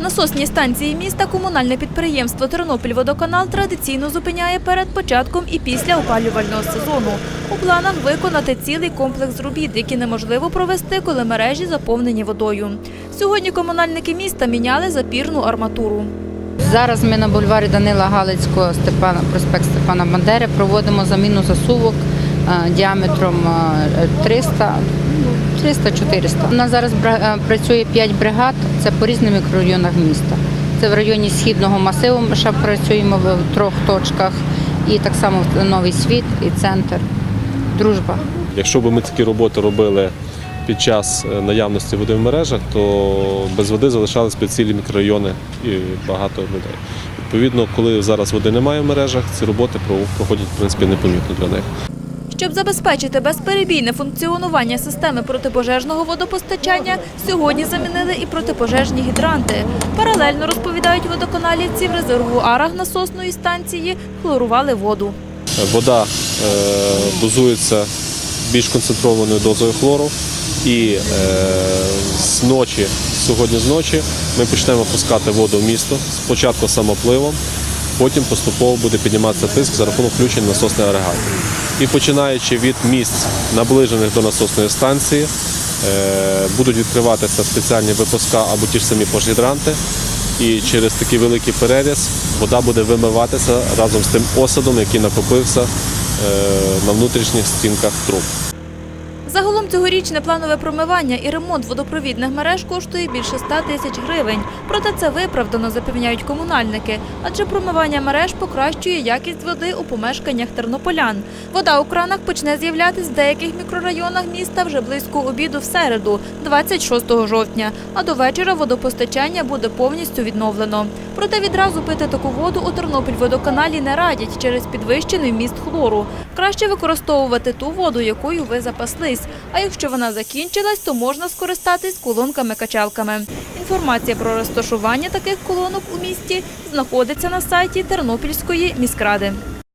Насосній станції міста комунальне підприємство Тернопільводоканал традиційно зупиняє перед початком і після опалювального сезону. У планах виконати цілий комплекс робіт, які неможливо провести, коли мережі заповнені водою. Сьогодні комунальники міста міняли запірну арматуру. Зараз ми на бульварі Данила Галицького, Степана, проспект Степана Бандери проводимо заміну засувок е, діаметром е, 300, ну, 300-400. У нас зараз е, працює 5 бригад, це по різним мікрорайонах міста. Це в районі Східного масиву ми ще працюємо в трьох точках, і так само Новий світ і центр. Дружба. Якщо б ми такі роботи робили під час е, наявності води в мережах, то без води залишались б цілі мікрорайони і багато людей. Відповідно, коли зараз води немає в мережах, ці роботи проходять в принципі непомітно для них. Щоб забезпечити безперебійне функціонування системи протипожежного водопостачання, сьогодні замінили і протипожежні гідранти. Паралельно розповідають водоканалівці в резервуарах насосної станції хлорували воду. Е, Вода е, дозується більш концентрованою дозою хлору. І е, з ночі, сьогодні з ночі, ми почнемо пускати воду в місто спочатку самопливом, потім поступово буде підніматися тиск за рахунок включення насосних агрегатів. І починаючи від місць, наближених до насосної станції, е, будуть відкриватися спеціальні випуска або ті ж самі пожгідранти. І через такий великий переріз вода буде вимиватися разом з тим осадом, який накопився е, на внутрішніх стінках труб. Загалом цьогорічне планове промивання і ремонт водопровідних мереж коштує більше 100 тисяч гривень. Проте це виправдано, запевняють комунальники, адже промивання мереж покращує якість води у помешканнях тернополян. Вода у кранах почне з'являтись в деяких мікрорайонах міста вже близько обіду в середу, 26 жовтня, а до вечора водопостачання буде повністю відновлено. Проте відразу пити таку воду у Тернопільводоканалі не радять через підвищений вміст хлору. Краще використовувати ту воду, якою ви запаслись. А якщо вона закінчилась, то можна скористатись колонками-качалками. Інформація про розташування таких колонок у місті знаходиться на сайті Тернопільської міськради.